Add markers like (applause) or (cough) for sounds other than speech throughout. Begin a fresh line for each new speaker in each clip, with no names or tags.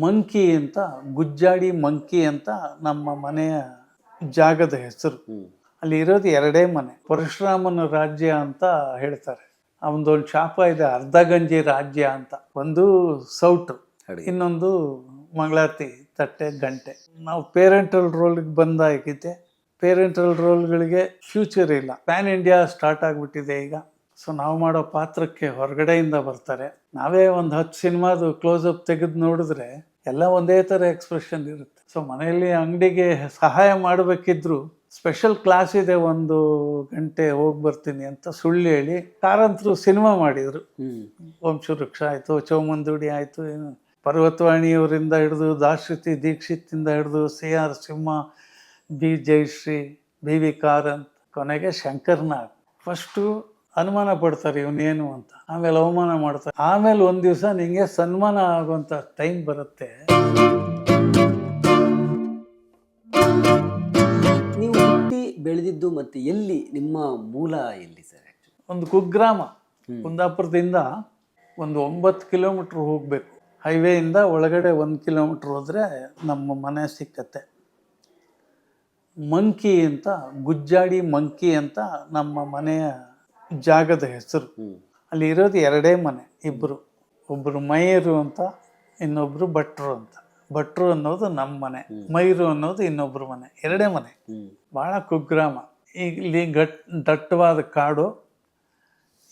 Monkey ಅಂತ ಗುಜ್ಜಾಡಿ monkey ಅಂತ ನಮ್ಮ ಮನೆಯ ಜಾಗದ ಹೆಸರು. ಅಲ್ಲಿ ಇರೋದು ಎರಡೇ ಮನೆ. ಪರಶುರಾಮನ ರಾಜ್ಯ ಅಂತ ಹೇಳ್ತಾರೆ. ಅವನದೊಂದು ಶಾಪ ಇದೆ ಅರ್ಧ ಗಂಜಿ ರಾಜ್ಯ ಅಂತ. ಒಂದು ಸೌಟು ಇನ್ನೊಂದು ಮಂಗಳಾರತಿ ತಟ್ಟೆ ಗಂಟೆ. ನಾವು ಪೇರೆಂಟಲ್ ರೋಲ್ಗೆ ಬಂದಾಗಿದೆ ಪೇರೆಂಟಲ್ ರೋಲ್ಗಳಿಗೆ ಫ್ಯೂಚರ್ ಇಲ್ಲ. ಪ್ಯಾನ್ ಇಂಡಿಯಾ ಸ್ಟಾರ್ಟ್ ಆಗಿಬಿಟ್ಟಿದೆ ಈಗ. ಸೊ ನಾವು ಮಾಡೋ ಪಾತ್ರಕ್ಕೆ ಹೊರಗಡೆಯಿಂದ ಬರ್ತಾರೆ. ನಾವೇ ಒಂದು ಹತ್ತು ಸಿನಿಮಾದು ಕ್ಲೋಸ್ ಅಪ್ ತೆಗೆದು ನೋಡಿದ್ರೆ ಎಲ್ಲ ಒಂದೇ ಥರ ಎಕ್ಸ್ಪ್ರೆಷನ್ ಇರುತ್ತೆ. ಸೊ ಮನೆಯಲ್ಲಿ ಅಂಗಡಿಗೆ ಸಹಾಯ ಮಾಡಬೇಕಿದ್ರು ಸ್ಪೆಷಲ್ ಕ್ಲಾಸ್ ಇದೆ ಒಂದು ಗಂಟೆ ಹೋಗಿ ಬರ್ತೀನಿ ಅಂತ ಸುಳ್ಳು ಹೇಳಿ ಕಾರಂತರು ಸಿನಿಮಾ ಮಾಡಿದರು. ವಂಶವೃಕ್ಷ ಆಯಿತು ಚೌಮಂದುಡಿ ಆಯಿತು ಏನು ಪರ್ವತವಾಣಿಯವರಿಂದ ಹಿಡಿದು ದಾಶ್ರತಿ ದೀಕ್ಷಿತಿಂದ ಹಿಡಿದು C R Simha B. Jayashree B V Karanth ಕೊನೆಗೆ ಶಂಕರ್ನಾಗ್. ಫಸ್ಟು ಅನುಮಾನ ಪಡ್ತಾರೆ ಇವನೇನು ಅಂತ. ಆಮೇಲೆ ಅವಮಾನ ಮಾಡ್ತಾರೆ. ಆಮೇಲೆ ಒಂದು ದಿವಸ ನಿಂಗೆ ಸನ್ಮಾನ ಆಗುವಂಥ ಟೈಮ್ ಬರುತ್ತೆ.
ನೀವು ಹುಟ್ಟಿ ಬೆಳೆದಿದ್ದು ಮತ್ತೆ ಎಲ್ಲಿ? ನಿಮ್ಮ ಮೂಲ ಎಲ್ಲಿ ಸರ್
ಒಂದು ಕುಗ್ರಾಮ. ಕುಂದಾಪುರದಿಂದ ಒಂದು ಒಂಬತ್ತು ಕಿಲೋಮೀಟ್ರ್ ಹೋಗಬೇಕು. ಹೈವೇಯಿಂದ ಒಳಗಡೆ ಒಂದು ಕಿಲೋಮೀಟ್ರ್ ಹೋದರೆ ನಮ್ಮ ಮನೆ ಸಿಕ್ಕತ್ತೆ. ಮಂಕಿ ಅಂತ ಗುಜ್ಜಾಡಿ ಮಂಕಿ ಅಂತ ನಮ್ಮ ಮನೆಯ ಜಾಗದ ಹೆಸರು. ಅಲ್ಲಿ ಇರೋದು ಎರಡೇ ಮನೆ ಇಬ್ಬರು ಒಬ್ಬರು ಮೈರು ಅಂತ ಇನ್ನೊಬ್ಬರು ಭಟ್ರು ಅಂತ. ಭಟ್ರು ಅನ್ನೋದು ನಮ್ಮ ಮನೆ ಮೈರು ಅನ್ನೋದು ಇನ್ನೊಬ್ಬರು ಮನೆ ಎರಡೇ ಮನೆ.
ಬಹಳ
ಭಾಳ ಕುಗ್ರಾಮ. ಇಲ್ಲಿ ಗಟ್ ದಟ್ಟವಾದ ಕಾಡು.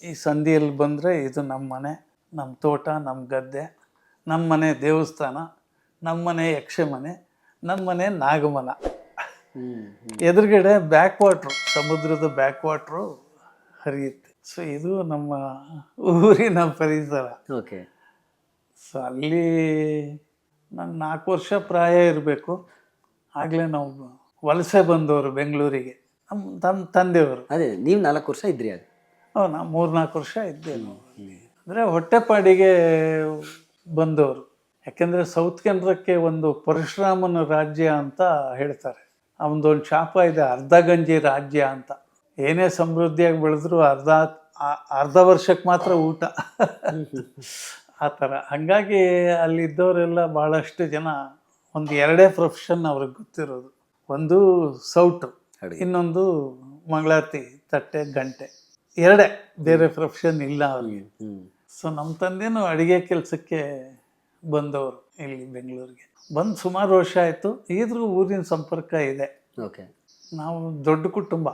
ಈ ಸಂಧಿಯಲ್ಲಿ ಬಂದರೆ ಇದು ನಮ್ಮ ಮನೆ ನಮ್ಮ ತೋಟ ನಮ್ಮ ಗದ್ದೆ ನಮ್ಮ ಮನೆ ದೇವಸ್ಥಾನ ನಮ್ಮ ಮನೆ ಯಕ್ಷಮನೆ ನಮ್ಮ ಮನೆ ನಾಗಮನ ಎದುರುಗಡೆ ಬ್ಯಾಕ್ ವಾಟ್ರು ಸಮುದ್ರದ ಬ್ಯಾಕ್ ವಾಟ್ರು ಹರಿಯುತ್ತೆ. ಸೊ ಇದು ನಮ್ಮ ಊರಿನ ಪರಿಸರ.
ಓಕೆ
ಸೊ ಅಲ್ಲಿ ನಾನು ನಾಲ್ಕು ವರ್ಷ ಪ್ರಾಯ ಇರಬೇಕು. ಆಗಲೇ ನಾವು ವಲಸೆ ಬಂದವರು ಬೆಂಗಳೂರಿಗೆ. ನಮ್ಮ ತಮ್ಮ ತಂದೆಯವರು.
ಅದೇ ನೀವು ನಾಲ್ಕು ವರ್ಷ ಇದ್ರಿ ಅದು
ಹ್ಞೂ ನಾ ಮೂರು ನಾಲ್ಕು ವರ್ಷ ಇದ್ದೆ ನಾವು ಅಲ್ಲಿ. ಅಂದರೆ ಹೊಟ್ಟೆಪಾಡಿಗೆ ಬಂದವರು. ಯಾಕೆಂದರೆ ಸೌತ್ ಕೇಂದ್ರಕ್ಕೆ ಒಂದು ಪರಶುರಾಮನ ರಾಜ್ಯ ಅಂತ ಹೇಳ್ತಾರೆ. ಅವನದೊಂದು ಶಾಪ ಇದೆ ಅರ್ಧ ಗಂಜಿ ರಾಜ್ಯ ಅಂತ. ಏನೇ ಸಮೃದ್ಧಿಯಾಗಿ ಬೆಳೆದ್ರು ಅರ್ಧ ಅರ್ಧ ವರ್ಷಕ್ಕೆ ಮಾತ್ರ ಊಟ. ಆ ಥರ. ಹಾಗಾಗಿ ಅಲ್ಲಿದ್ದವರೆಲ್ಲ ಭಾಳಷ್ಟು ಜನ ಒಂದು ಎರಡೇ ಪ್ರೊಫೆಷನ್ ಅವ್ರಿಗೆ ಗೊತ್ತಿರೋದು. ಒಂದು ಸೌಟು ಇನ್ನೊಂದು ಮಂಗಳಾರತಿ ತಟ್ಟೆ ಗಂಟೆ. ಎರಡೇ. ಬೇರೆ ಪ್ರೊಫೆಷನ್ ಇಲ್ಲ ಅವ್ರಿಗೆ. ಸೊ ನಮ್ಮ ತಂದೆನೂ ಅಡುಗೆ ಕೆಲಸಕ್ಕೆ ಬಂದವರು ಇಲ್ಲಿ ಬೆಂಗಳೂರಿಗೆ. ಬಂದು ಸುಮಾರು ವರ್ಷ ಆಯಿತು. ಈದ್ರೂ ಊರಿನ ಸಂಪರ್ಕ ಇದೆ.
ಓಕೆ.
ನಾವು ದೊಡ್ಡ ಕುಟುಂಬ.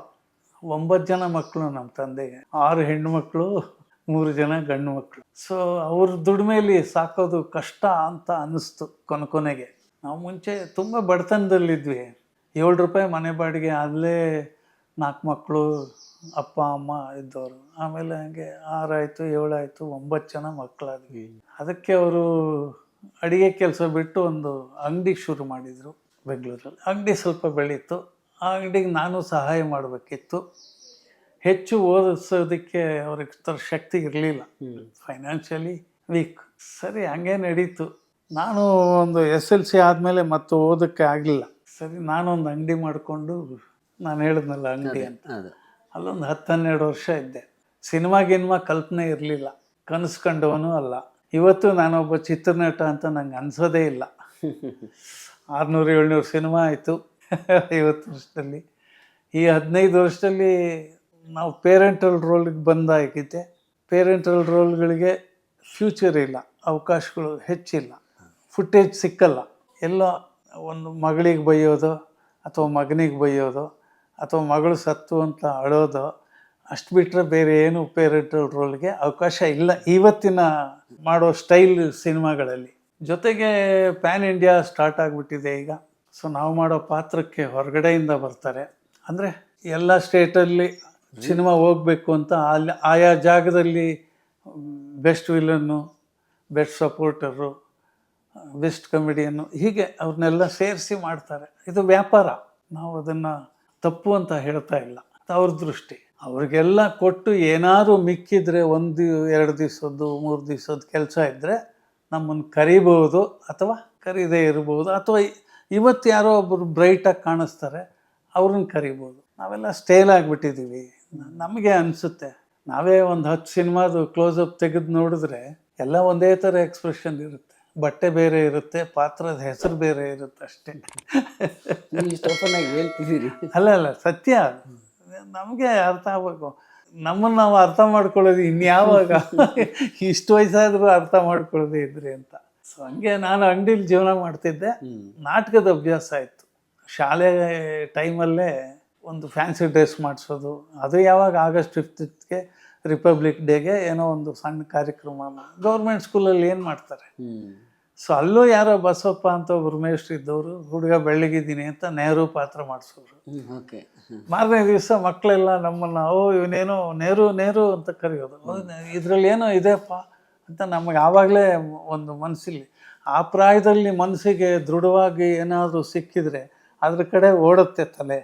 ಒಂಬತ್ತು ಜನ ಮಕ್ಕಳು ನಮ್ಮ ತಂದೆಗೆ. ಆರು ಹೆಣ್ಣು ಮಕ್ಕಳು ಮೂರು ಜನ ಗಂಡು ಮಕ್ಕಳು ಸೊ ಅವ್ರ ದುಡಿಮೆಯಲ್ಲಿ ಸಾಕೋದು ಕಷ್ಟ ಅಂತ ಅನ್ನಿಸ್ತು ಕೊನೆ ಕೊನೆಗೆ. ನಾವು ಮುಂಚೆ ತುಂಬ ಬಡತನದಲ್ಲಿದ್ವಿ. ಏಳು ರೂಪಾಯಿ ಮನೆ ಬಾಡಿಗೆ ಅಲ್ಲೇ ನಾಲ್ಕು ಮಕ್ಕಳು ಅಪ್ಪ, ಅಮ್ಮ ಇದ್ದವರು. ಆಮೇಲೆ ಹಂಗೆ ಆರಾಯಿತು ಏಳಾಯಿತು ಒಂಬತ್ತು ಜನ ಮಕ್ಕಳಾದ್ವಿ ಅದಕ್ಕೆ ಅವರು ಅಡಿಗೆ ಕೆಲಸ ಬಿಟ್ಟು ಒಂದು ಅಂಗಡಿ ಶುರು ಮಾಡಿದರು ಬೆಂಗಳೂರಲ್ಲಿ. ಅಂಗಡಿ ಸ್ವಲ್ಪ ಬೆಳೀತು. ಆ ಅಂಗಡಿಗೆ ನಾನು ಸಹಾಯ ಮಾಡಬೇಕಿತ್ತು. ಹೆಚ್ಚು ಓದಿಸೋದಕ್ಕೆ ಅವ್ರಿಗೆ ಥರ ಶಕ್ತಿ ಇರಲಿಲ್ಲ. ಫೈನಾನ್ಷಿಯಲಿ ವೀಕ್ ಸರಿ ಹಂಗೆ ನಡೀತು. ನಾನು ಒಂದು ಎಸ್ ಎಲ್ ಸಿ ಆದಮೇಲೆ ಮತ್ತೆ ಓದೋಕ್ಕೆ ಆಗಲಿಲ್ಲ. ಸರಿ ನಾನೊಂದು ಅಂಗಡಿ ಮಾಡಿಕೊಂಡು ನಾನು ಹೇಳಿದ್ನಲ್ಲ ಅಂಗಡಿ ಅಂತ. ಅಲ್ಲೊಂದು ಹತ್ತು ಹನ್ನೆರಡು ವರ್ಷ ಇದ್ದೆ. ಸಿನಿಮಾ ಗಿನ್ಮಾ ಕಲ್ಪನೆ ಇರಲಿಲ್ಲ. ಕನಸು ಕಂಡವನು ಅಲ್ಲ. ಇವತ್ತು ನಾನೊಬ್ಬ ಚಿತ್ರನಟ ಅಂತ ನಂಗೆ ಅನ್ಸೋದೇ ಇಲ್ಲ. (laughs) ಆರುನೂರು ಏಳ್ನೂರು ಸಿನಿಮಾ ಆಯಿತು. ಐವತ್ತು ವರ್ಷದಲ್ಲಿ. ಈ ಹದಿನೈದು ವರ್ಷದಲ್ಲಿ ನಾವು ಪೇರೆಂಟಲ್ ರೋಲ್ಗೆ ಬಂದಾಗಿದೆ ಪೇರೆಂಟಲ್ ರೋಲ್ಗಳಿಗೆ ಫ್ಯೂಚರ್ ಇಲ್ಲ, ಅವಕಾಶಗಳು ಹೆಚ್ಚಿಲ್ಲ ಫುಟೇಜ್ ಸಿಕ್ಕಲ್ಲ. ಎಲ್ಲ ಒಂದು ಮಗಳಿಗೆ ಬೈಯೋದು ಅಥವಾ ಮಗನಿಗೆ ಬೈಯೋದು ಅಥವಾ ಮಗಳು ಸತ್ತು ಅಂತ ಅಳೋದು ಅಷ್ಟು ಬಿಟ್ಟರೆ ಬೇರೆ ಏನು ಪೇರೆಂಟಲ್ ರೋಲ್ಗೆ ಅವಕಾಶ ಇಲ್ಲ ಇವತ್ತಿನ ಮಾಡೋ ಸ್ಟೈಲ್ ಸಿನಿಮಾಗಳಲ್ಲಿ. ಜೊತೆಗೆ ಪ್ಯಾನ್ ಇಂಡಿಯಾ ಸ್ಟಾರ್ಟ್ ಆಗಿಬಿಟ್ಟಿದೆ ಈಗ. ಸೊ ನಾವು ಮಾಡೋ ಪಾತ್ರಕ್ಕೆ ಹೊರಗಡೆಯಿಂದ ಬರ್ತಾರೆ. ಅಂದರೆ ಎಲ್ಲ ಸ್ಟೇಟಲ್ಲಿ ಸಿನಿಮಾ ಹೋಗಬೇಕು ಅಂತ ಅಲ್ಲಿ ಆಯಾ ಜಾಗದಲ್ಲಿ best villain best supporter, best comedian ಹೀಗೆ ಅವ್ರನ್ನೆಲ್ಲ ಸೇರಿಸಿ ಮಾಡ್ತಾರೆ. ಇದು ವ್ಯಾಪಾರ. ನಾವು ಅದನ್ನು ತಪ್ಪು ಅಂತ ಹೇಳ್ತಾ ಇಲ್ಲ. ಅವ್ರ ದೃಷ್ಟಿ. ಅವ್ರಿಗೆಲ್ಲ ಕೊಟ್ಟು ಏನಾದ್ರು ಮಿಕ್ಕಿದ್ರೆ ಒಂದು ಎರಡು ದಿವಸದ್ದು, ಮೂರು ದಿವಸದ ಕೆಲಸ ಇದ್ದರೆ ನಮ್ಮನ್ನು ಕರಿಬೋದು ಅಥವಾ ಕರೀದೇ ಇರ್ಬೋದು ಅಥವಾ ಇವತ್ತು ಯಾರೋ ಒಬ್ಬರು ಬ್ರೈಟಾಗಿ ಕಾಣಿಸ್ತಾರೆ ಅವ್ರನ್ನ ಕರಿಬೋದು. ನಾವೆಲ್ಲ ಸ್ಟೇಲ್ ಆಗಿಬಿಟ್ಟಿದ್ದೀವಿ. ನಮಗೆ ಅನಿಸುತ್ತೆ. ನಾವೇ ಒಂದು ಹತ್ತು ಸಿನಿಮಾದು ಕ್ಲೋಸ್ ಅಪ್ ತೆಗೆದು ನೋಡಿದ್ರೆ ಎಲ್ಲ ಒಂದೇ ಥರ ಎಕ್ಸ್ಪ್ರೆಷನ್ ಇರುತ್ತೆ. ಬಟ್ಟೆ ಬೇರೆ ಇರುತ್ತೆ ಪಾತ್ರದ ಹೆಸರು ಬೇರೆ ಇರುತ್ತೆ ಅಷ್ಟೇ.
ಹೇಳ್ತಿದ್ದೀರಿ.
ಅಲ್ಲ ಅಲ್ಲ ಸತ್ಯ. ನಮಗೆ ಅರ್ಥ ಆಗ್ಬೇಕು. ನಮ್ಮನ್ನು ನಾವು ಅರ್ಥ ಮಾಡ್ಕೊಳ್ಳೋದು ಇನ್ಯಾವಾಗ? ಇಷ್ಟು ವಯಸ್ಸಾದರೂ ಅರ್ಥ ಮಾಡ್ಕೊಳ್ಳೋದೇ ಇದ್ರಿ ಅಂತ. ಸೊ ಹಂಗೆ ನಾನು ಅಂಗಡಿಲಿ ಜೀವನ ಮಾಡ್ತಿದ್ದೆ. ನಾಟಕದ ಅಭ್ಯಾಸ ಆಯಿತು. ಶಾಲೆ ಟೈಮಲ್ಲೇ ಒಂದು ಫ್ಯಾನ್ಸಿ ಡ್ರೆಸ್ ಮಾಡಿಸೋದು. ಅದು ಯಾವಾಗ ಆಗಸ್ಟ್ ಫಿಫ್ತ್ಗೆ ರಿಪಬ್ಲಿಕ್ ಡೇಗೆ ಏನೋ ಒಂದು ಸಣ್ಣ ಕಾರ್ಯಕ್ರಮ. ಗೌರ್ಮೆಂಟ್ ಸ್ಕೂಲಲ್ಲಿ ಏನು ಮಾಡ್ತಾರೆ? ಸೊ ಅಲ್ಲೂ ಯಾರೋ ಬಸವಪ್ಪ ಅಂತ ಒಬ್ರು ಮೇಷ್ಟ್ರು ಇದ್ದವರು ಹುಡುಗ ಬೆಳಗಿದ್ದೀನಿ ಅಂತ ನೆಹರು ಪಾತ್ರ ಮಾಡಿಸೋರು.
ಓಕೆ.
ಮಾರನೇ ದಿವಸ ಮಕ್ಕಳೆಲ್ಲ ನಮ್ಮನ್ನು ಓ ಇವನೇನೋ ನೆಹರು ನೆಹರು ಅಂತ ಕರೆಯೋದು. ಇದರಲ್ಲಿ ಏನೋ ಇದೆಯಪ್ಪ? ಅಂತ ನಮಗೆ ಆವಾಗಲೇ ಒಂದು ಮನಸ್ಸಲ್ಲಿ ಆ ಪ್ರಾಯದಲ್ಲಿ ಮನಸ್ಸಿಗೆ ದೃಢವಾಗಿ ಏನಾದರೂ ಸಿಕ್ಕಿದರೆ ಅದ್ರ ಕಡೆ ಓಡುತ್ತೆ ತಲೆ.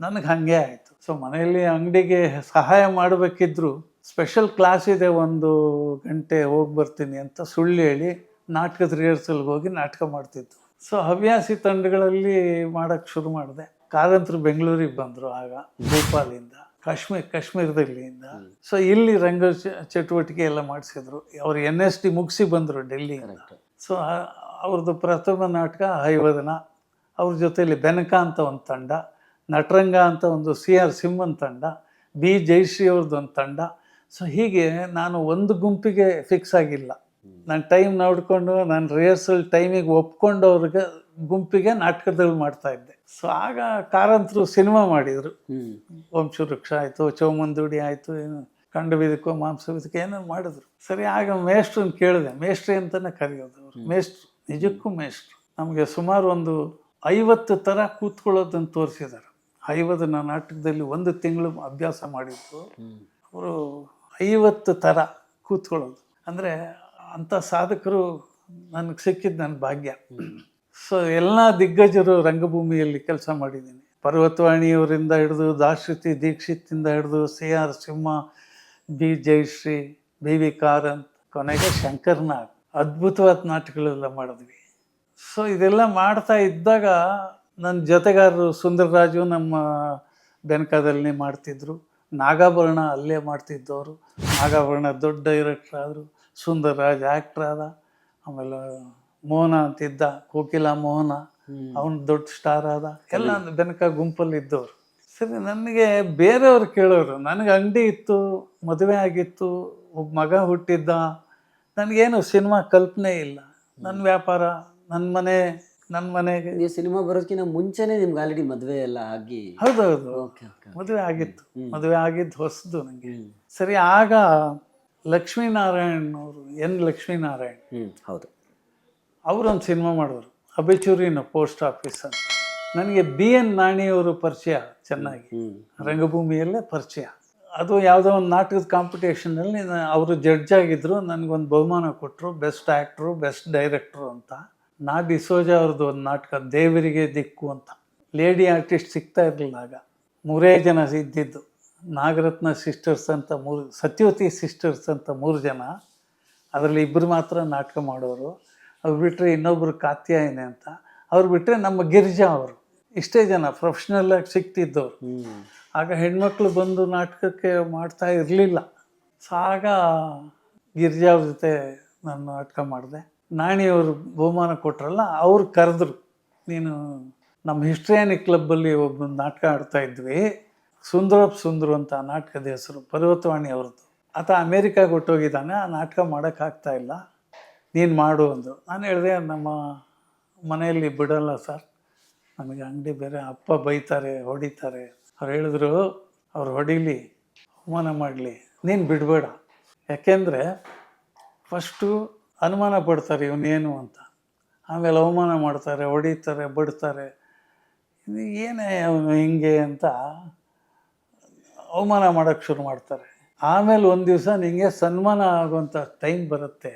ನನಗೆ ಹಾಗೆ ಆಯಿತು. ಸೊ ಮನೆಯಲ್ಲಿ ಅಂಗಡಿಗೆ ಸಹಾಯ ಮಾಡಬೇಕಿದ್ರು ಸ್ಪೆಷಲ್ ಕ್ಲಾಸ್ ಇದೆ ಒಂದು ಗಂಟೆ ಹೋಗಿ ಬರ್ತೀನಿ ಅಂತ ಸುಳ್ಳು ಹೇಳಿ ನಾಟಕದ ರಿಹರ್ಸಲ್ಗೆ ಹೋಗಿ ನಾಟಕ ಮಾಡ್ತಿದ್ದು ಸೊ ಹವ್ಯಾಸಿ ತಂಡಗಳಲ್ಲಿ ಮಾಡೋಕ್ಕೆ ಶುರು ಮಾಡಿದೆ. ಕಾರಂತರು ಬೆಂಗಳೂರಿಗೆ ಬಂದರು ಆಗ, ಭೋಪಾಲಿಂದ. ಕಾಶ್ಮೀರ್ ಕಾಶ್ಮೀರದಲ್ಲಿಂದ. ಸೊ ಇಲ್ಲಿ ರಂಗ ಚಟುವಟಿಕೆ ಎಲ್ಲ ಮಾಡಿಸಿದ್ರು. ಅವ್ರು ಎನ್ ಎಸ್ ಟಿ ಮುಗಿಸಿ ಬಂದರು ಡೆಲ್ಲಿಯಿಂದ. ಸೊ ಅವ್ರದ್ದು ಪ್ರಥಮ ನಾಟಕ ಹೈವದನ ಅವ್ರ ಜೊತೆಯಲ್ಲಿ ಬೆನಕ ಅಂತ ಒಂದು ತಂಡ ನಟರಂಗ ಅಂತ ಒಂದು ಸಿ ಆರ್ ಸಿಂಹನ್ ತಂಡ ಬಿ ಜಯಶ್ರೀ ಅವ್ರದ್ದು ಒಂದು ತಂಡ. ಸೊ ಹೀಗೆ ನಾನು ಒಂದು ಗುಂಪಿಗೆ ಫಿಕ್ಸ್ ಆಗಿಲ್ಲ. ನಾನು ಟೈಮ್ ನೋಡಿಕೊಂಡು ನಾನು ರಿಹರ್ಸಲ್ ಟೈಮಿಗೆ ಒಪ್ಕೊಂಡು ಅವ್ರಿಗೆ ಗುಂಪಿಗೆ ನಾಟಕದಲ್ಲಿ ಮಾಡ್ತಾ ಇದ್ದೆ. ಸೊ ಆಗ ಕಾರಂತರು ಸಿನಿಮಾ ಮಾಡಿದರು.
ವಂಶ
ವೃಕ್ಷ ಆಯಿತು ಚೌಮಂದುಡಿ ಆಯಿತು ಏನು ಕಂಡು ಬಿದಕ್ಕೋ ಮಾಂಸ ಬಿದಕ್ಕೋ ಏನೋ ಮಾಡಿದ್ರು. ಸರಿ ಆಗ ಮೇಷ್ಟ್ರನ್ನ ಕೇಳಿದೆ. ಮೇಷ್ಟ್ರಿ ಅಂತಲೇ ಕರೆಯೋದು ಅವರು. ಮೇಷ್ಟ್ರು ನಿಜಕ್ಕೂ ಮೇಷ್ಟ್ರು. ನಮಗೆ ಸುಮಾರು ಒಂದು ಐವತ್ತು ಥರ ಕೂತ್ಕೊಳ್ಳೋದನ್ನು ತೋರಿಸಿದ್ದಾರೆ ಐವದನ ನಾಟಕದಲ್ಲಿ ಒಂದು ತಿಂಗಳು ಅಭ್ಯಾಸ ಮಾಡಿದ್ದು ಅವರು ಐವತ್ತು ಥರ ಕೂತ್ಕೊಳ್ಳೋದು. ಅಂದರೆ ಅಂಥ ಸಾಧಕರು ನನಗೆ ಸಿಕ್ಕಿದ್ದು ನನ್ನ ಭಾಗ್ಯ. ಸೊ ಎಲ್ಲ ದಿಗ್ಗಜರು ರಂಗಭೂಮಿಯಲ್ಲಿ ಕೆಲಸ ಮಾಡಿದ್ದೀನಿ. ಪರ್ವತವಾಣಿಯವರಿಂದ ಹಿಡಿದು ದಾಶ್ರುತಿ ದೀಕ್ಷಿತಿಂದ ಹಿಡಿದು C R Simha, B. Jayashree B V Karanth, ಕೊನೆಗೆ ಶಂಕರ್ನಾಗ್. ಅದ್ಭುತವಾದ ನಾಟಕಗಳೆಲ್ಲ ಮಾಡಿದ್ವಿ. ಸೊ ಇದೆಲ್ಲ ಮಾಡ್ತಾ ಇದ್ದಾಗ ನನ್ನ ಜೊತೆಗಾರರು ಸುಂದರರಾಜು ನಮ್ಮ ಬೆನಕದಲ್ಲಿ ಮಾಡ್ತಿದ್ರು. ನಾಗಾಭರಣ ಅಲ್ಲೇ ಮಾಡ್ತಿದ್ದವರು. ನಾಗಾಭರಣ ದೊಡ್ಡ ಡೈರೆಕ್ಟ್ರ್ ಆದರು. ಸುಂದರರಾಜ್ ಆ್ಯಕ್ಟ್ರ್ ಆದ. ಆಮೇಲೆ ಮೋಹನ ಅಂತಿದ್ದ ಕೋಕಿಲ ಮೋಹನ ಅವನು ದೊಡ್ಡ ಸ್ಟಾರ್ ಆದ. ಎಲ್ಲ ಬೆನಕ ಗುಂಪಲ್ಲಿ ಇದ್ದವ್ರು. ಸರಿ ನನಗೆ ಬೇರೆಯವ್ರು ಕೇಳೋರು ನನಗೆ ಅಂಗಡಿ ಇತ್ತು ಮದುವೆ ಆಗಿತ್ತು ಒಬ್ಬ ಮಗ ಹುಟ್ಟಿದ್ದ. ನನಗೇನು ಸಿನಿಮಾ ಕಲ್ಪನೆ ಇಲ್ಲ. ನನ್ನ ವ್ಯಾಪಾರ ನನ್ನ ಮನೆ ನನ್ನ ಮನೆಗೆ
ನೀವು ಸಿನಿಮಾ ಬರೋದಕ್ಕಿಂತ ಮುಂಚೆನೆ ನಿಮ್ಗೆ ಆಲ್ರೆಡಿ ಮದುವೆ ಎಲ್ಲ ಆಗಿ
ಹೌದೌದು. ಮದುವೆ ಆಗಿತ್ತು. ಮದುವೆ ಆಗಿದ್ದು ಹೊಸದು ನನಗೆ ಸರಿ ಆಗ ಲಕ್ಷ್ಮೀನಾರಾಯಣ್ ಅವರು ಎನ್ ಲಕ್ಷ್ಮೀನಾರಾಯಣ್.
ಹೌದು.
ಅವರೊಂದು ಸಿನಿಮಾ ಮಾಡಿದ್ರು. ಅಬಿಚೂರಿನ ಪೋಸ್ಟ್ ಆಫೀಸ್ ಅಂತ. ನನಗೆ ಬಿ ಎನ್ ನಾಣಿಯವರು ಪರಿಚಯ ಚೆನ್ನಾಗಿ. ರಂಗಭೂಮಿಯಲ್ಲೇ ಪರಿಚಯ. ಅದು ಯಾವುದೋ ಒಂದು ನಾಟಕದ ಕಾಂಪಿಟೇಷನಲ್ಲಿ ಅವರು ಜಡ್ಜ್ ಆಗಿದ್ದರು ನನಗೊಂದು ಬಹುಮಾನ ಕೊಟ್ಟರು ಬೆಸ್ಟ್ ಆ್ಯಕ್ಟ್ರು ಬೆಸ್ಟ್ ಡೈರೆಕ್ಟ್ರು ಅಂತ. ನಾ ಡಿಸೋಜ ಅವ್ರದ್ದು ಒಂದು ನಾಟಕ ದೇವರಿಗೆ ದಿಕ್ಕು ಅಂತ. ಲೇಡಿ ಆರ್ಟಿಸ್ಟ್ ಸಿಗ್ತಾ ಇರಲಿಲ್ಲ ಆಗ. ಮೂರೇ ಜನ ಇದ್ದಿದ್ದು. ನಾಗರತ್ನ ಸಿಸ್ಟರ್ಸ್ ಅಂತ ಮೂರು ಸತ್ಯವತಿ ಸಿಸ್ಟರ್ಸ್ ಅಂತ ಮೂರು ಜನ. ಅದರಲ್ಲಿ ಇಬ್ಬರು ಮಾತ್ರ ನಾಟಕ ಮಾಡೋರು. ಅವ್ರು ಬಿಟ್ಟರೆ ಇನ್ನೊಬ್ಬರು ಕಾತ್ಯಾಯಿನಿ ಅಂತ. ಅವ್ರು ಬಿಟ್ಟರೆ ನಮ್ಮ ಗಿರಿಜಾ ಅವರು. ಇಷ್ಟೇ ಜನ ಪ್ರೊಫೆಷ್ನಲ್ ಆಗಿ
ಸಿಕ್ತಿದ್ದವ್ರು.
ಆಗ ಹೆಣ್ಮಕ್ಳು ಬಂದು ನಾಟಕಕ್ಕೆ ಮಾಡ್ತಾ ಇರಲಿಲ್ಲ. ಸಾಗ ಗಿರಿಜಾ ಅವ್ರ ಜೊತೆ ನಾನು ನಾಟಕ ಮಾಡಿದೆ. ನಾಣಿಯವರು ಬಹುಮಾನ ಕೊಟ್ರಲ್ಲ, ಅವ್ರು ಕರೆದ್ರು, ನೀನು ನಮ್ಮ ಹಿಸ್ಟ್ರಿಯಾನಿಕ್ ಕ್ಲಬ್ಬಲ್ಲಿ ಒಬ್ಬ ನಾಟಕ ಆಡ್ತಾ ಇದ್ವಿ ಸುಂದರ ಸುಂದರು ಅಂತ ನಾಟಕದ ಹೆಸರು, ಪರ್ವತವಾಣಿ ಅವ್ರದ್ದು. ಆತ ಅಮೇರಿಕಾಗೆ ಹೊಟ್ಟೋಗಿದ್ದಾನೆ ಆ ನಾಟಕ ಮಾಡೋಕ್ಕಾಗ್ತಾ ಇಲ್ಲ. ನೀನು ಮಾಡು ಅಂದರು. ನಾನು ಹೇಳಿದೆ, ನಮ್ಮ ಮನೆಯಲ್ಲಿ ಬಿಡಲ್ಲ ಸರ್. ನನಗೆ ಅಂಗಡಿ ಬೇರೆ, ಅಪ್ಪ ಬೈತಾರೆ, ಹೊಡಿತಾರೆ. ಅವ್ರು ಹೇಳಿದ್ರು, ಅವ್ರು ಹೊಡೀಲಿ, ಅವಮಾನ ಮಾಡಲಿ, ನೀನು ಬಿಡಬೇಡ. ಯಾಕೆಂದರೆ ಫಸ್ಟು ಅನುಮಾನ ಪಡ್ತಾರೆ ಇವನೇನು ಅಂತ. ಆಮೇಲೆ ಅವಮಾನ ಮಾಡ್ತಾರೆ, ಹೊಡಿತಾರೆ, ಬಡ್ತಾರೆ. ಏನೇ ಅವನು ಹಿಂಗೆ ಅಂತ ಅವಮಾನ ಮಾಡೋಕ್ಕೆ ಶುರು ಮಾಡ್ತಾರೆ. ಆಮೇಲೆ ಒಂದು ದಿವಸ ನಿಮಗೆ ಸನ್ಮಾನ ಆಗುವಂಥ ಟೈಮ್ ಬರುತ್ತೆ.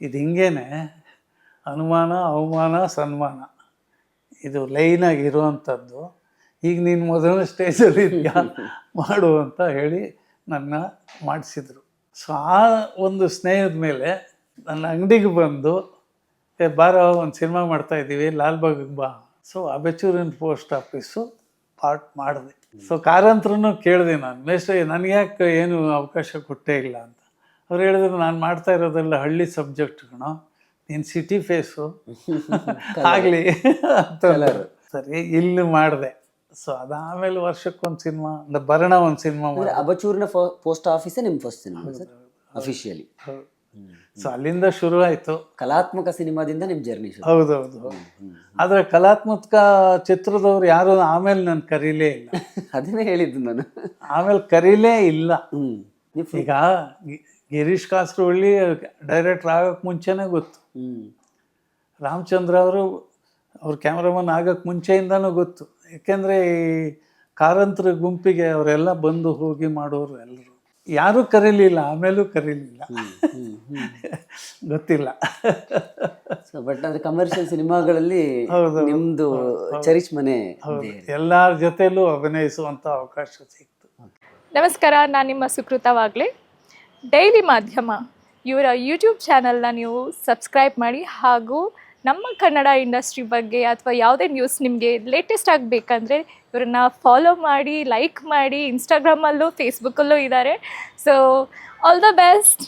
ಇದು ಹಿಂಗೇನೆ ಅನುಮಾನ ಅವಮಾನ ಸನ್ಮಾನ. ಇದು ಲೈನಾಗಿ ಇರುವಂಥದ್ದು. ಈಗ ನೀನು ಮೊದಲನೇ ಸ್ಟೇಜಲ್ಲಿ ಇದೆಯಾ? (laughs) ಮಾಡು ಅಂತ ಹೇಳಿ ನನ್ನ ಮಾಡಿಸಿದ್ರು. ಸೊ ಆ ಒಂದು ಸ್ನೇಹದ ಮೇಲೆ ನನ್ನ ಅಂಗಡಿಗೆ ಬಂದು ಏ ಬಾರ ಒಂದು ಸಿನಿಮಾ ಮಾಡ್ತಾ ಇದ್ದೀವಿ ಲಾಲ್ಬಾಗಿಗೆ ಬಾ. ಸೊ ಅಬೆಚೂರಿನ ಪೋಸ್ಟ್ ಆಫೀಸು ಪಾರ್ಟ್ ಮಾಡಿದೆ. ಸೊ ಕಾರಂತ್ರನೂ ಕೇಳಿದೆ ನಾನು. ಮೇಸ್ಟ್ರಿ ನನಗೆ ಯಾಕೆ ಏನು ಅವಕಾಶ ಕೊಟ್ಟೇ ಇಲ್ಲ ಅಂತ. ಅವ್ರು ಹೇಳಿದ್ರು ನಾನು ಮಾಡ್ತಾ ಇರೋದೆಲ್ಲ ಹಳ್ಳಿ ಸಬ್ಜೆಕ್ಟ್ ಕಣೋ ನೀನು ಸಿಟಿ ಫೇಸು. (laughs) ಆಗಲಿ ಸರಿ ಇಲ್ಲಿ ಮಾಡಿದೆ. ಸೊ ಅದಾದಮೇಲೆ ವರ್ಷಕ್ಕೊಂದು ಸಿನಿಮಾ ಅಂದ್ರೆ ಭರಣ ಒಂದು ಸಿನಿಮಾ
ಅಬಚೂರಿನ ಪೋಸ್ಟ್ ಆಫೀಸೇ ನಿಮ್ಮ first cinema sir officially
so ಅಲ್ಲಿಂದ ಶುರು ಆಯಿತು
ಕಲಾತ್ಮಕ ಸಿನಿಮಾದಿಂದ ನಿಮ್ಮ ಜರ್ನಿ
ಹೌದೌದು ಆದರೆ ಕಲಾತ್ಮಕ ಚಿತ್ರದವ್ರು ಯಾರು ಆಮೇಲೆ ನಾನು ಕರೀಲೇ ಇಲ್ಲ. (laughs)
ಅದನ್ನೇ ಹೇಳಿದ್ದು ನಾನು.
ಆಮೇಲೆ ಕರೀಲೇ ಇಲ್ಲ. ಈಗ ಗಿರೀಶ್ ಕಾಸರವಳ್ಳಿ ಡೈರೆಕ್ಟರ್ ಆಗೋಕ್ಕೆ ಮುಂಚೆನೇ ಗೊತ್ತು.
ಹ್ಮ್.
ರಾಮಚಂದ್ರ ಅವರು ಅವ್ರ ಕ್ಯಾಮ್ರಾಮನ್ ಆಗೋಕ್ಕೆ ಮುಂಚೆಯಿಂದನೂ ಗೊತ್ತು. ಯಾಕೆಂದರೆ ಈ ಕಾರಂತರ ಗುಂಪಿಗೆ ಅವರೆಲ್ಲ ಬಂದು ಹೋಗಿ ಮಾಡೋರು ಎಲ್ಲರೂ ಯಾರೂ ಕರೀಲಿಲ್ಲ ಆಮೇಲೂ ಕರೀಲಿಲ್ಲ. ಗೊತ್ತಿಲ್ಲ.
ಸೊ ಬಟ್ ಅಂದ್ರೆ ಕಮರ್ಷಿಯಲ್ ಸಿನಿಮಾಗಳಲ್ಲಿ
ನಿಮ್ಮದು
ನಿಮ್ದು ಚರಿಚ್ ಮನೆ
ಎಲ್ಲರ ಜೊತೆಲೂ ಅಭಿನಯಿಸುವಂಥ ಅವಕಾಶ ಸಿಕ್ತು.
ನಮಸ್ಕಾರ ನಾನು ನಿಮ್ಮ ಸುಕೃತ ವಾಗ್ಲೆ. ಡೈಲಿ ಮಾಧ್ಯಮ. ಇವರ ಯೂಟ್ಯೂಬ್ ಚಾನಲ್ನ ನೀವು ಸಬ್ಸ್ಕ್ರೈಬ್ ಮಾಡಿ ಹಾಗೂ ನಮ್ಮ ಕನ್ನಡ ಇಂಡಸ್ಟ್ರಿ ಬಗ್ಗೆ ಅಥವಾ ಯಾವುದೇ ನ್ಯೂಸ್ ನಿಮಗೆ ಲೇಟೆಸ್ಟ್ ಆಗಬೇಕಂದ್ರೆ ಇವರನ್ನ ಫಾಲೋ ಮಾಡಿ ಲೈಕ್ ಮಾಡಿ ಇನ್ಸ್ಟಾಗ್ರಾಮಲ್ಲೂ ಫೇಸ್ಬುಕ್ಕಲ್ಲೂ ಇದ್ದಾರೆ ಸೊ ಆಲ್ ದ ಬೆಸ್ಟ್